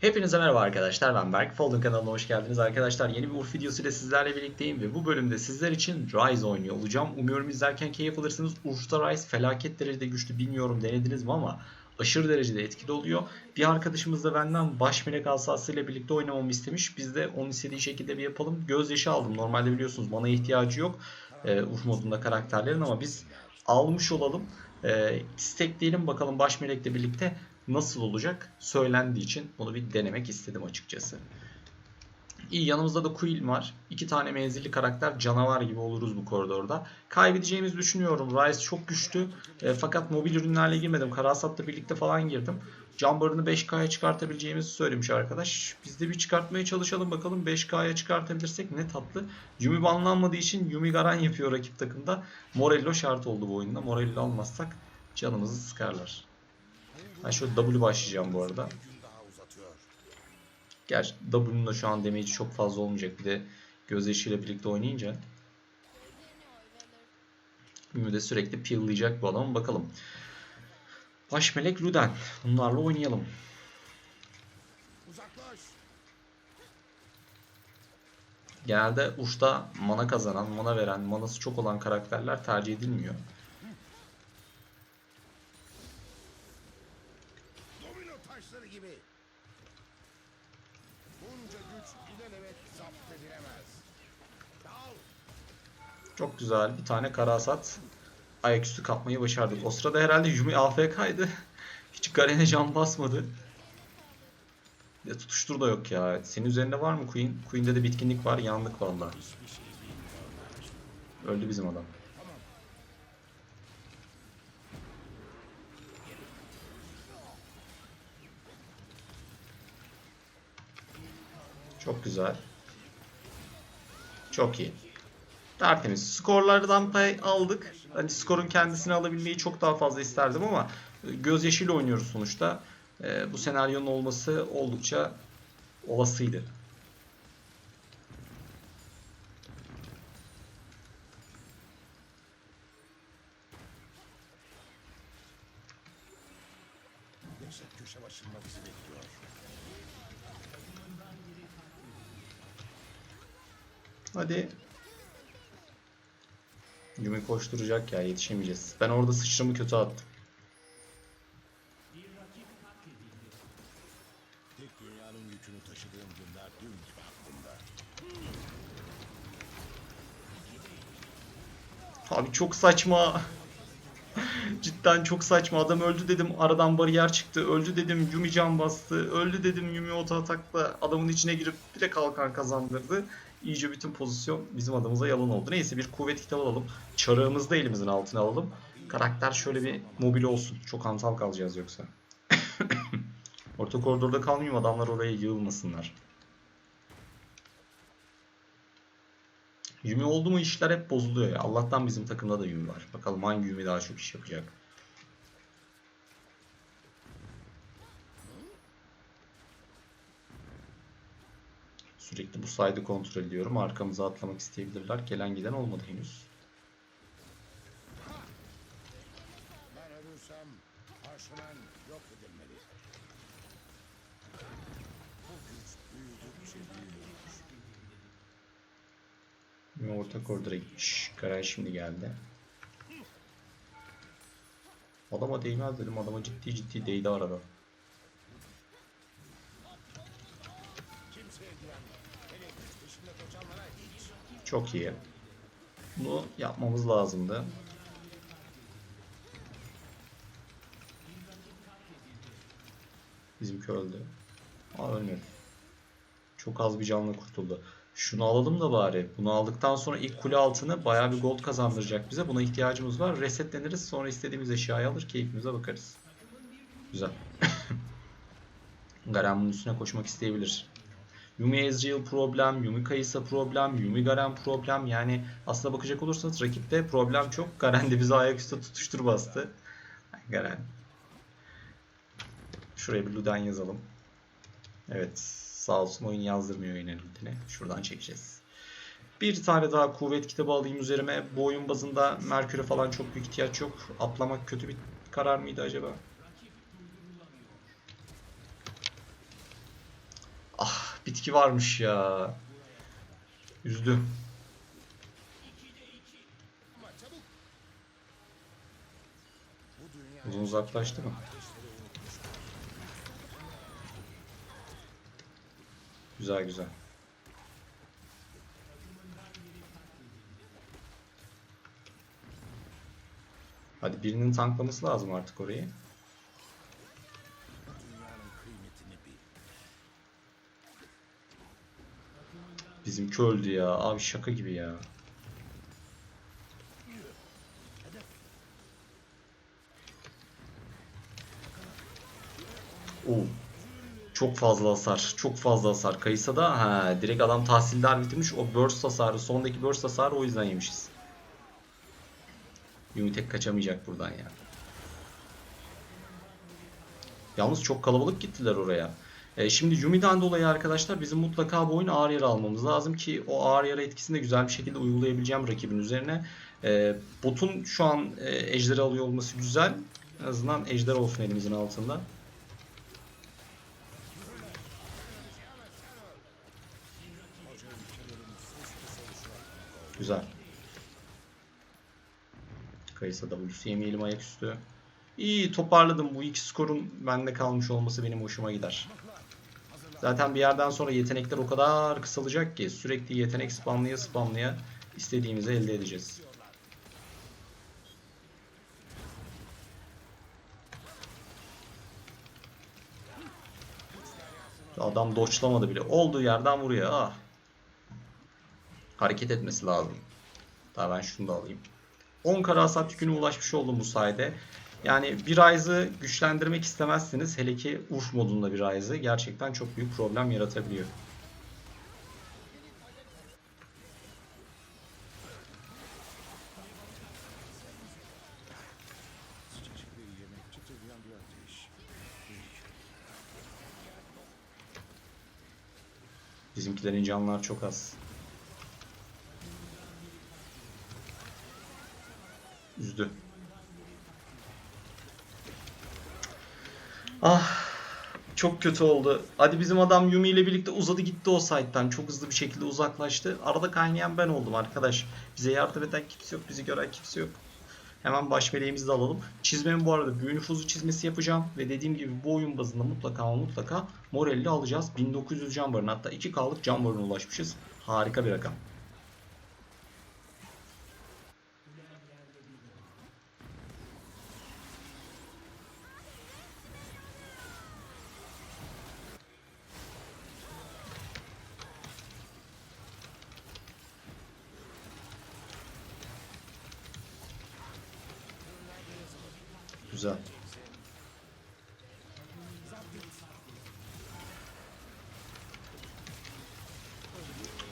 Hepinize merhaba arkadaşlar ben Berk. Folding kanalına hoş geldiniz arkadaşlar. Yeni bir Urf videosu ile sizlerle birlikteyim ve bu bölümde sizler için Rise oynuyor olacağım. Umuyorum izlerken keyif alırsınız. Urf'ta Rise felaket derecede güçlü bilmiyorum denediniz mi ama aşırı derecede etkili oluyor. Bir arkadaşımız da benden baş melek asasıyla birlikte oynamamı istemiş. Biz de onun istediği şekilde bir yapalım. Gözyaşı aldım. Normalde biliyorsunuz mana ihtiyacı yok. E, Urf modunda karakterlerin ama biz almış olalım. E, istekleyelim bakalım baş melekle birlikte nasıl olacak söylendiği için bunu bir denemek istedim açıkçası. İyi yanımızda da Quill var. İki tane menzilli karakter canavar gibi oluruz bu koridorda. Kaybedeceğimizi düşünüyorum. Ryze çok güçlü. E, fakat mobil ürünlerle girmedim. Karasat'la birlikte falan girdim. Can barını 5K'ya çıkartabileceğimizi söylemiş arkadaş. Biz de bir çıkartmaya çalışalım bakalım. 5K'ya çıkartabilirsek ne tatlı. Yumi banlanmadığı için Yumi Garan yapıyor rakip takımda. Morello şart oldu bu oyunda. Morello almazsak canımızı sıkarlar. Ben şöyle W başlayacağım bu arada. Gerçi W'nun da şu an damage'i çok fazla olmayacak. Bir de gözyaşıyla birlikte oynayınca. Ümü de sürekli peel'layacak bu adam. Bakalım. Baş melek Luden. Bunlarla oynayalım. Genelde uçta mana kazanan, mana veren, manası çok olan karakterler tercih edilmiyor. Domino taşları gibi. Bunca güç ilelebet zapt edilemez. Dal. Çok güzel. Bir tane karasat ayaküstü kapmayı başardık. O sırada herhalde Yumi AFK'ydı. Hiç Garen'e can basmadı. Ya tutuştur da yok ya. Senin üzerinde var mı Queen? Queen'de de bitkinlik var. Yandık vallahi. Öldü bizim adam. Çok güzel. Çok iyi. Tertemiz. Skorlardan pay aldık. Hani skorun kendisini alabilmeyi çok daha fazla isterdim ama e, gözyaşıyla oynuyoruz sonuçta. E, bu senaryonun olması oldukça olasıydı. Hadi. Yumi koşturacak ya yetişemeyeceğiz. Ben orada sıçramı kötü attım. Abi çok saçma. Cidden çok saçma. Adam öldü dedim aradan bariyer çıktı. Öldü dedim Yumi can bastı. Öldü dedim Yumi oto atakla adamın içine girip direkt kalkan kazandırdı. İyice bütün pozisyon bizim adımıza yalan oldu. Neyse bir kuvvet kitabı alalım. Çarığımızı da elimizin altına alalım. Karakter şöyle bir mobil olsun. Çok hantal kalacağız yoksa. Orta koridorda kalmayayım adamlar oraya yığılmasınlar. Yumi oldu mu işler hep bozuluyor ya. Allah'tan bizim takımda da Yumi var. Bakalım hangi Yumi daha çok iş yapacak. Sürekli bu side'ı kontrol ediyorum. Arkamıza atlamak isteyebilirler. Gelen giden olmadı henüz. Orta koridora gitmiş. Garay şimdi geldi. Adama değmez dedim. Adama ciddi ciddi değdi arada. Kimseye. Hele güç peşinde koşanlara hiç. Çok iyi. Bunu yapmamız lazımdı. Bizimki öldü. Aa ölmedi. Çok az bir canla kurtuldu. Şunu alalım da bari. Bunu aldıktan sonra ilk kule altını bayağı bir gold kazandıracak bize. Buna ihtiyacımız var. Resetleniriz. Sonra istediğimiz eşyayı alır. Keyfimize bakarız. Güzel. Garen bunun üstüne koşmak isteyebilir. Yumi Ezreal problem, Yumi Kayısa problem, Yumi Garen problem. Yani aslına bakacak olursanız rakipte problem çok. Garen de bizi ayaküstü tutuştur bastı. Garen. Şuraya bir Luden yazalım. Evet. Sağ olsun oyun yazdırmıyor yine Luden'e. Şuradan çekeceğiz. Bir tane daha kuvvet kitabı alayım üzerime. Bu oyun bazında Merkür'e falan çok büyük ihtiyaç yok. Atlamak kötü bir karar mıydı acaba? Bitki varmış ya. Üzdü. Uzun uzaklaştı mı? Güzel güzel. Hadi birinin tanklaması lazım artık orayı. Bizimki öldü ya. Abi şaka gibi ya. Oo. Çok fazla hasar. Çok fazla hasar. Kayısa'da ha direkt adam tahsildar bitirmiş. O burst hasarı, sondaki burst hasarı o yüzden yemişiz. Yumi tek kaçamayacak buradan ya. Yalnız çok kalabalık gittiler oraya. E, şimdi Yumi'den dolayı arkadaşlar bizim mutlaka bu oyunu ağır yara almamız lazım ki o ağır yara etkisini de güzel bir şekilde uygulayabileceğim rakibin üzerine. E, botun şu an e, ejderi alıyor olması güzel. En azından ejder olsun elimizin altında. Güzel. Kayısa W'su yemeyelim ayaküstü. İyi toparladım. Bu iki skorun bende kalmış olması benim hoşuma gider. Zaten bir yerden sonra yetenekler o kadar kısalacak ki sürekli yetenek spamlaya spamlaya istediğimizi elde edeceğiz. Adam doçlamadı bile. Olduğu yerden vuruyor. Ah. Hareket etmesi lazım. Daha ben şunu da alayım. 10 kara hasat yüküne ulaşmış oldum bu sayede. Yani bir Ryze'ı güçlendirmek istemezsiniz. Hele ki Urf modunda bir Ryze'ı gerçekten çok büyük problem yaratabiliyor. Bizimkilerin canlar çok az. Üzdü. Ah çok kötü oldu. Hadi bizim adam Yumi ile birlikte uzadı gitti o site'den. Çok hızlı bir şekilde uzaklaştı. Arada kaynayan ben oldum arkadaş. Bize yardım eden kimse yok. Bizi gören kimse yok. Hemen baş meleğimizi de alalım. Çizmemi bu arada büyü nüfuzu çizmesi yapacağım. Ve dediğim gibi bu oyun bazında mutlaka ama mutlaka Morelli alacağız. 1900 can barına hatta 2K'lık can ulaşmışız. Harika bir rakam. Güzel.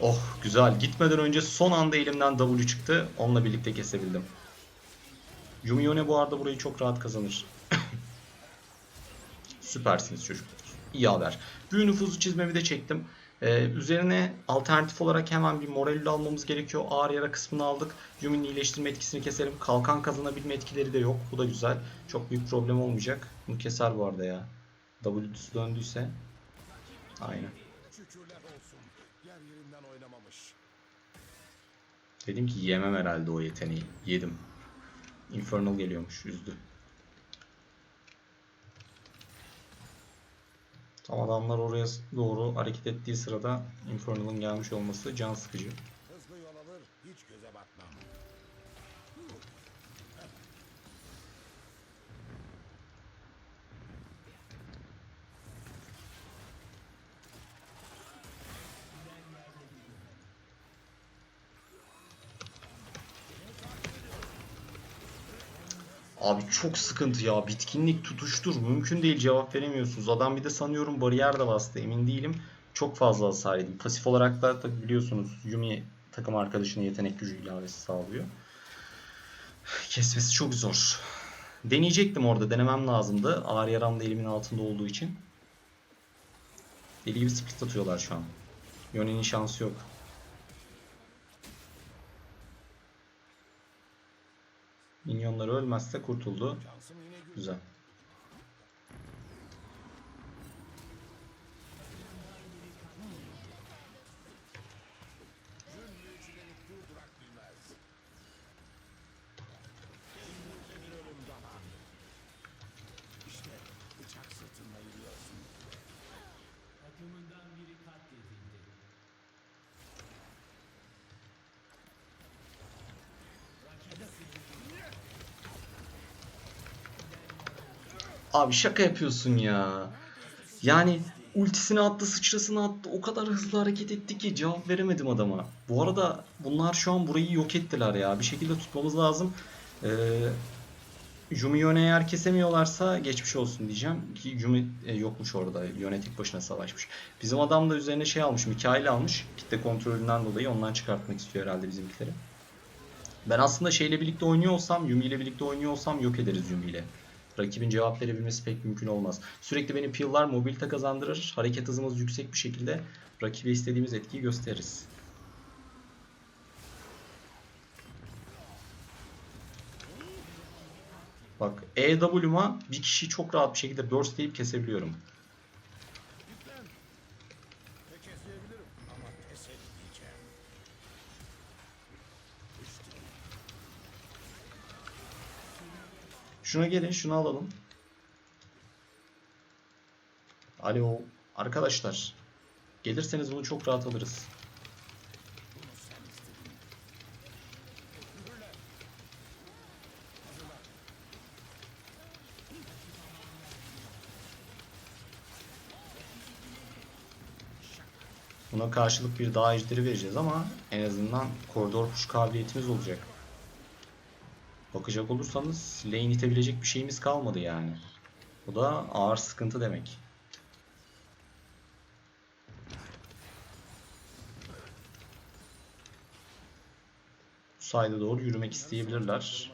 Oh güzel. Gitmeden önce son anda elimden W çıktı. Onunla birlikte kesebildim. Yumione bu arada burayı çok rahat kazanır. Süpersiniz çocuklar. İyi haber. Büyü nüfuzu çizmemi de çektim. Ee, üzerine alternatif olarak hemen bir Morello almamız gerekiyor. Ağır yara kısmını aldık. Yumi'nin iyileştirme etkisini keselim. Kalkan kazanabilme etkileri de yok. Bu da güzel. Çok büyük problem olmayacak. Bunu keser bu arada ya. W'si döndüyse. Aynen. Dedim ki yemem herhalde o yeteneği. Yedim. Infernal geliyormuş. Üzdü. Tam adamlar oraya doğru hareket ettiği sırada Infernal'ın gelmiş olması can sıkıcı. Hızlı yol alır, hiç göze batmam. Abi çok sıkıntı ya. Bitkinlik tutuştur. Mümkün değil cevap veremiyorsunuz. Adam bir de sanıyorum bariyer de bastı. Emin değilim. Çok fazla hasar yedim. Pasif olarak da biliyorsunuz Yumi takım arkadaşına yetenek gücü ilavesi sağlıyor. Kesmesi çok zor. Deneyecektim orada. Denemem lazımdı. Ağır yaram da elimin altında olduğu için. Deli gibi split atıyorlar şu an. Yone'nin şansı yok. Minyonları ölmezse kurtuldu. Güzel. Abi şaka yapıyorsun ya. Yani ultisini attı, sıçrasını attı. O kadar hızlı hareket etti ki cevap veremedim adama. Bu arada bunlar şu an burayı yok ettiler ya. Bir şekilde tutmamız lazım. Ee, Yumi Yone eğer kesemiyorlarsa geçmiş olsun diyeceğim. Ki Yumi e, yokmuş orada. Yone tek başına savaşmış. Bizim adam da üzerine şey almış. Mikail almış. Kitle kontrolünden dolayı ondan çıkartmak istiyor herhalde bizimkileri. Ben aslında şeyle birlikte oynuyor olsam, Yumi ile birlikte oynuyor olsam yok ederiz Yumi ile. Rakibin cevap verebilmesi pek mümkün olmaz. Sürekli beni peel'lar mobilite kazandırır. Hareket hızımız yüksek bir şekilde rakibe istediğimiz etkiyi gösteririz. Bak EW'ma bir kişiyi çok rahat bir şekilde burst deyip kesebiliyorum. Ve kesebilirim ama pes etmeyeceğim. Şuna gelin, şunu alalım. Alo, arkadaşlar. Gelirseniz bunu çok rahat alırız. Buna karşılık bir dağ ejderi vereceğiz ama en azından koridor push kabiliyetimiz olacak. Bakacak olursanız lane itebilecek bir şeyimiz kalmadı yani. Bu da ağır sıkıntı demek. Bu sayede doğru yürümek isteyebilirler.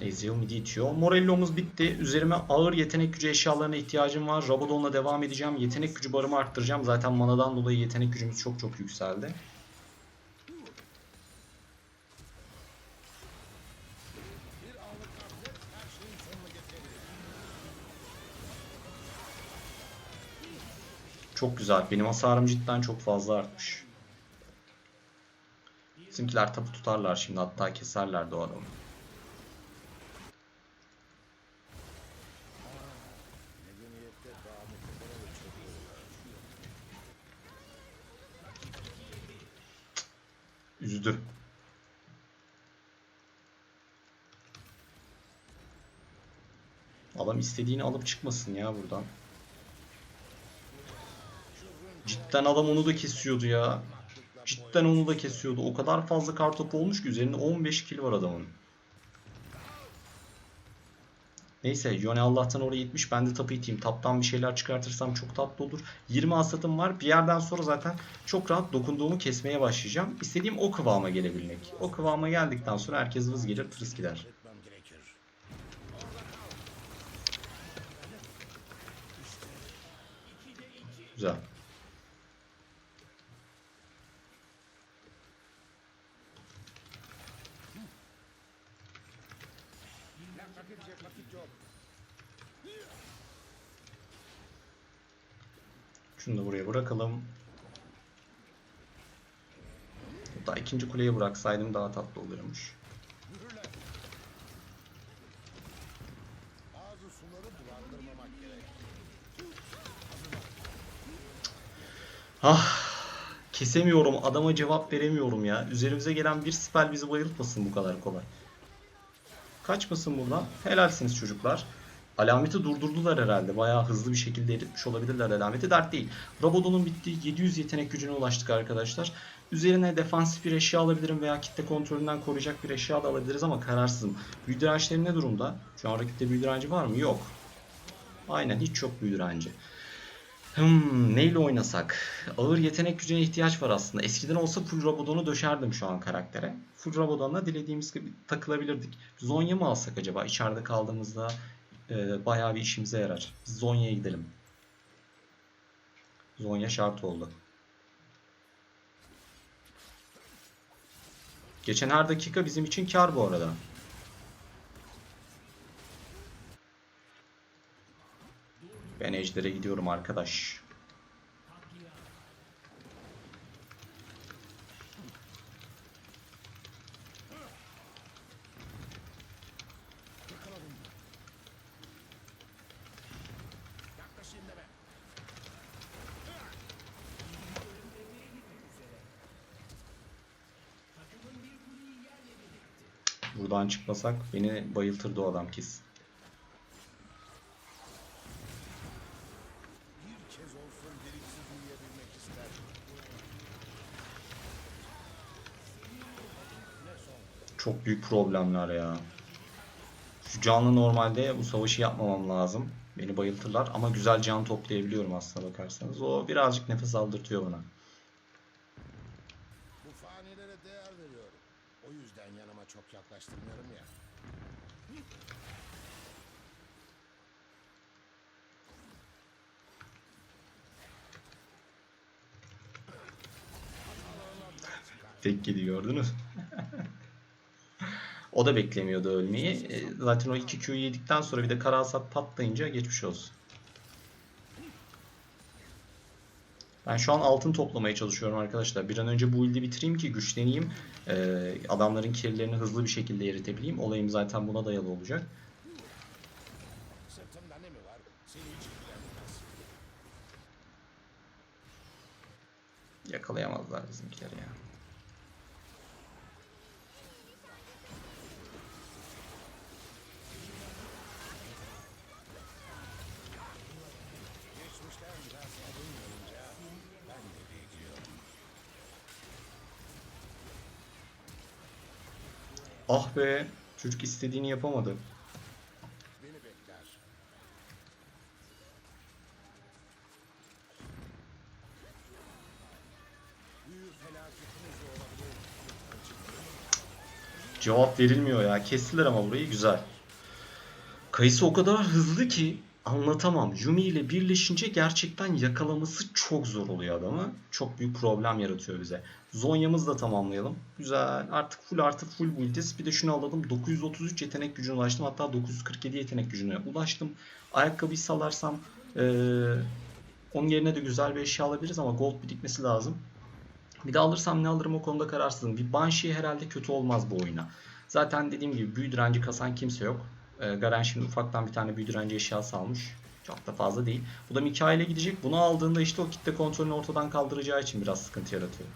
Ezreal midi itiyor. Morello'muz bitti. Üzerime ağır yetenek gücü eşyalarına ihtiyacım var. Rabadon'la devam edeceğim. Yetenek gücü barımı arttıracağım. Zaten manadan dolayı yetenek gücümüz çok çok yükseldi. Çok güzel. Benim hasarım cidden çok fazla artmış. Bizimkiler tapu tutarlar şimdi. Hatta keserler de o adamı. Üzdü. Adam istediğini alıp çıkmasın ya buradan. Cidden adam onu da kesiyordu ya. Cidden onu da kesiyordu. O kadar fazla kartopu olmuş ki üzerinde 15 kill var adamın. Neyse Yone Allah'tan oraya gitmiş. Ben de tapu iteyim. Taptan bir şeyler çıkartırsam çok tatlı olur. 20 asatım var. Bir yerden sonra zaten çok rahat dokunduğumu kesmeye başlayacağım. İstediğim o kıvama gelebilmek. O kıvama geldikten sonra herkes vız gelir tırıs gider. Güzel. Şunu da buraya bırakalım. Hatta ikinci kuleye bıraksaydım daha tatlı oluyormuş. Ah kesemiyorum adama cevap veremiyorum ya. Üzerimize gelen bir spell bizi bayıltmasın bu kadar kolay. Kaçmasın buradan. Helalsiniz çocuklar. Alameti durdurdular herhalde. Bayağı hızlı bir şekilde eritmiş olabilirler alameti. Dert değil. Rabadon'un bittiği 700 yetenek gücüne ulaştık arkadaşlar. Üzerine defansif bir eşya alabilirim veya kitle kontrolünden koruyacak bir eşya da alabiliriz ama kararsızım. Büyü dirençleri ne durumda? Şu an rakipte büyü direnci var mı? Yok. Aynen hiç yok büyü direnci. Hmm, neyle oynasak? Ağır yetenek gücüne ihtiyaç var aslında. Eskiden olsa full Rabadon'u döşerdim şu an karaktere. Full Rabadon'la dilediğimiz gibi takılabilirdik. Zonya mı alsak acaba? İçeride kaldığımızda e, bayağı bir işimize yarar. Zonya'ya gidelim. Zonya şart oldu. Geçen her dakika bizim için kar bu arada. Ben Ejder'e gidiyorum arkadaş. Buradan çıkmasak beni bayıltırdı o adam kesin. Çok büyük problemler ya. Şu canlı normalde bu savaşı yapmamam lazım. Beni bayıltırlar ama güzel can toplayabiliyorum aslına bakarsanız. O birazcık nefes aldırtıyor bana. Yüzden yanıma çok yaklaştırmıyorum ya. Tek yedi gördünüz. o da beklemiyordu ölmeyi. E, Zaten o 2 Q'yu yedikten sonra bir de kara hasat patlayınca geçmiş olsun. Ben şu an altın toplamaya çalışıyorum arkadaşlar. Bir an önce bu build'i bitireyim ki güçleneyim. Ee, adamların kirlerini hızlı bir şekilde eritebileyim. Olayım zaten buna dayalı olacak. Yakalayamazlar bizimkileri ya. Ah be! Çocuk istediğini yapamadı. Cevap verilmiyor ya. Kestiler ama burayı güzel. Kayısı o kadar hızlı ki anlatamam. Yumi ile birleşince gerçekten yakalaması çok zor oluyor adamı. Çok büyük problem yaratıyor bize. Zonya'mızı da tamamlayalım. Güzel. Artık full artık full build'iz. Bir de şunu alalım. 933 yetenek gücüne ulaştım. Hatta 947 yetenek gücüne ulaştım. Ayakkabıyı salarsam eee, onun yerine de güzel bir eşya alabiliriz ama gold birikmesi lazım. Bir de alırsam ne alırım o konuda kararsızım. Bir Banshee herhalde kötü olmaz bu oyuna. Zaten dediğim gibi büyü direnci kasan kimse yok. Ee, Garen şimdi ufaktan bir tane büyü direnci eşyası almış. Çok da fazla değil. Bu da Mikael'e gidecek. Bunu aldığında işte o kitle kontrolünü ortadan kaldıracağı için biraz sıkıntı yaratıyor.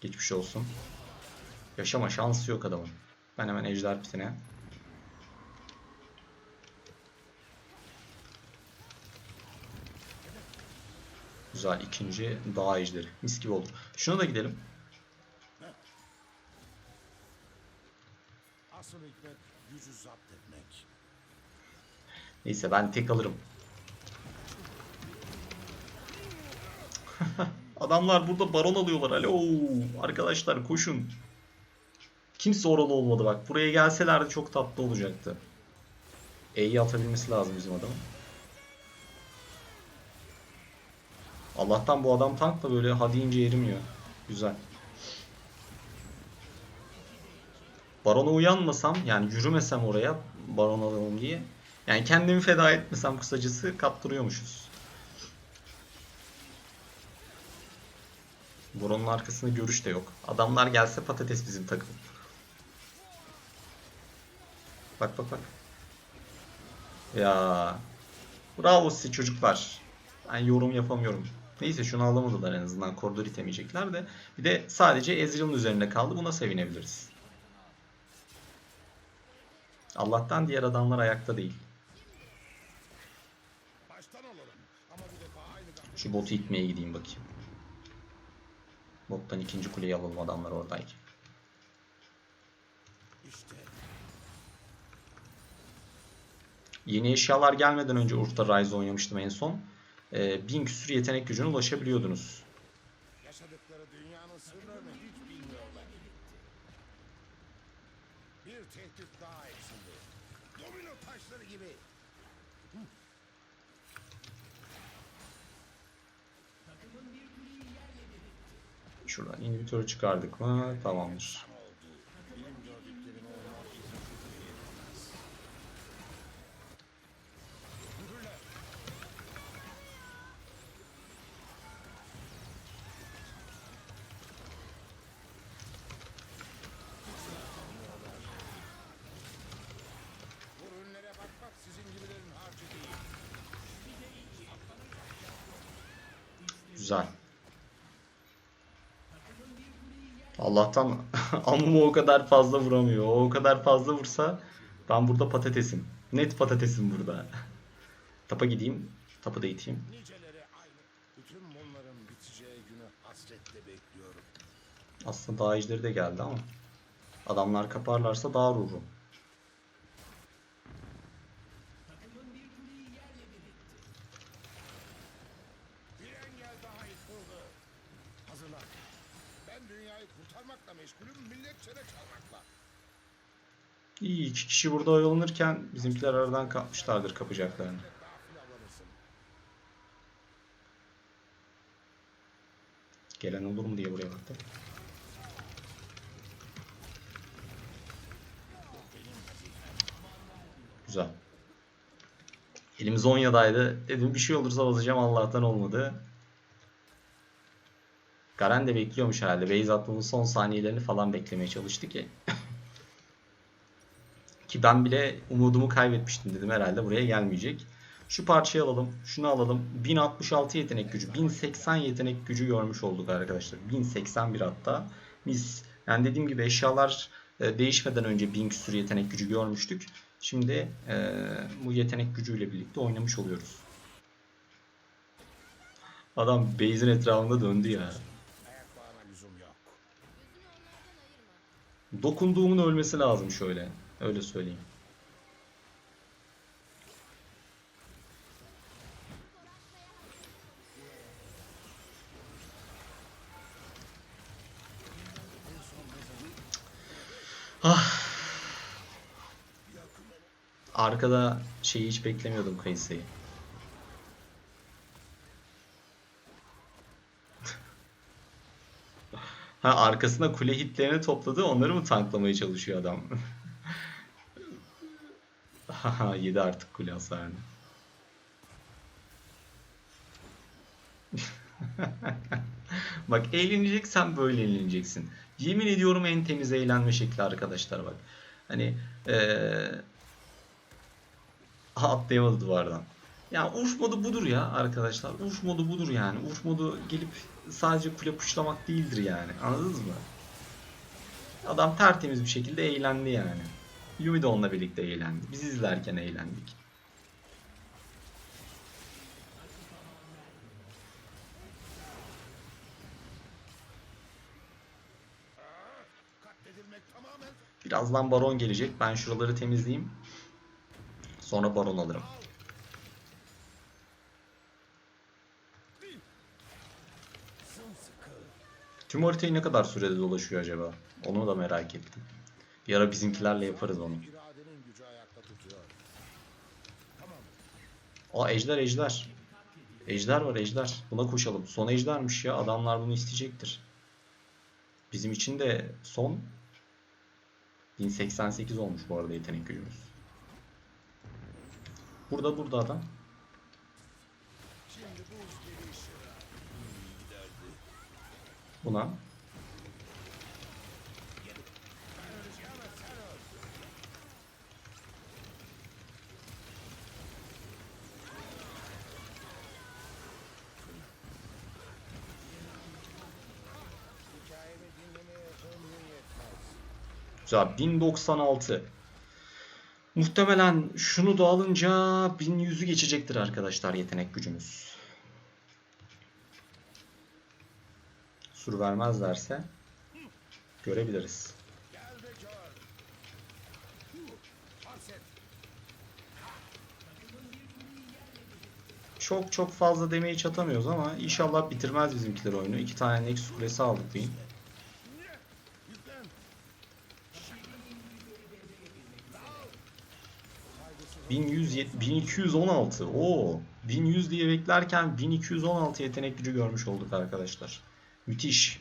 Geçmiş olsun. Yaşama şansı yok adamın. Ben hemen ejder pitine. Güzel ikinci dağ ejderi. Mis gibi oldu. Şuna da gidelim. Asıl hikmet gücü zapt etmek. Neyse ben tek alırım. Adamlar burada baron alıyorlar. Alo arkadaşlar koşun. Kimse oralı olmadı bak. Buraya gelselerdi çok tatlı olacaktı. E'yi atabilmesi lazım bizim adamın. Allah'tan bu adam tank da böyle ha deyince erimiyor. Güzel. Barona uyanmasam yani yürümesem oraya baron alalım diye. Yani kendimi feda etmesem kısacası kaptırıyormuşuz. Baron'un arkasında görüş de yok. Adamlar gelse patates bizim takım. Bak bak bak. Ya. Bravo size çocuklar. Ben yorum yapamıyorum. Neyse şunu alamadılar en azından. Koridor itemeyecekler de. Bir de sadece Ezreal'ın üzerinde kaldı. Buna sevinebiliriz. Allah'tan diğer adamlar ayakta değil. Şu botu itmeye gideyim bakayım. Bottan ikinci kuleyi alalım adamlar oradayken. Yeni eşyalar gelmeden önce Urf'ta Rise oynamıştım en son. Ee, bin küsür yetenek gücüne ulaşabiliyordunuz. yaşadıkları dünyanın sırlarını hiç bilmiyorlar. Bir tehdit daha eksildi. Domino taşları gibi. Şuradan inhibitörü çıkardık mı? Tamamdır. Allah'tan Amumu o kadar fazla vuramıyor. O o kadar fazla vursa ben burada patatesim. Net patatesim burada. Tapa gideyim. Tapı da iteyim. Aslında daha ejderi de geldi ama. Adamlar kaparlarsa daha vururum. İyi iki kişi burada oyalanırken bizimkiler aradan kapmışlardır kapacaklarını. Gelen olur mu diye buraya baktım. Güzel. Elimiz 17'daydı. Dedim bir şey olursa basacağım Allah'tan olmadı. Garen de bekliyormuş herhalde. Base atmamın son saniyelerini falan beklemeye çalıştı ki. ki ben bile umudumu kaybetmiştim dedim herhalde buraya gelmeyecek. Şu parçayı alalım. Şunu alalım. 1066 yetenek gücü. 1080 yetenek gücü görmüş olduk arkadaşlar. 1081 hatta. Biz yani dediğim gibi eşyalar e, değişmeden önce 1000 küsur yetenek gücü görmüştük. Şimdi e, bu yetenek gücüyle birlikte oynamış oluyoruz. Adam base'in etrafında döndü ya. Dokunduğumun ölmesi lazım şöyle. Öyle söyleyeyim. Ah. Arkada şeyi hiç beklemiyordum Kayısı'yı. Ha arkasına kule hitlerini topladı. Onları mı tanklamaya çalışıyor adam? Haha yedi artık kule hasarını. Bak eğleneceksen böyle eğleneceksin. Yemin ediyorum en temiz eğlenme şekli arkadaşlar bak. Hani Aha, atlayamadı duvardan. Ya Urf modu budur ya arkadaşlar. Urf modu budur yani. Urf modu gelip sadece kule puşlamak değildir yani. Anladınız mı? Adam tertemiz bir şekilde eğlendi yani. Yumi de onunla birlikte eğlendi. Biz izlerken eğlendik. Birazdan baron gelecek. Ben şuraları temizleyeyim. Sonra baron alırım. Tüm haritayı ne kadar sürede dolaşıyor acaba? Onu da merak ettim. Bir ara bizimkilerle yaparız onu. Aa ejder ejder. Ejder var ejder. Buna koşalım. Son ejdermiş ya. Adamlar bunu isteyecektir. Bizim için de son 1088 olmuş bu arada yetenek gücümüz. Burada burada adam. Buna. Güzel. 1096. Muhtemelen şunu da alınca 1100'ü geçecektir arkadaşlar yetenek gücümüz. Sur vermezlerse görebiliriz. Çok çok fazla demeyi çatamıyoruz ama inşallah bitirmez bizimkiler oyunu. İki tane Nexus kulesi aldık diyeyim. 1100, 1216. Oo, 1100 diye beklerken 1216 yetenek gücü görmüş olduk arkadaşlar. Müthiş.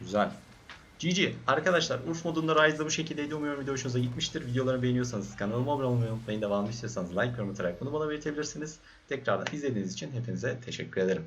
Güzel. GG. Arkadaşlar Urf modunda Rise'da bu şekildeydi. Umuyorum video hoşunuza gitmiştir. Videoları beğeniyorsanız kanalıma abone olmayı unutmayın. Devamlı istiyorsanız like yorum atarak bunu bana belirtebilirsiniz. Tekrardan izlediğiniz için hepinize teşekkür ederim.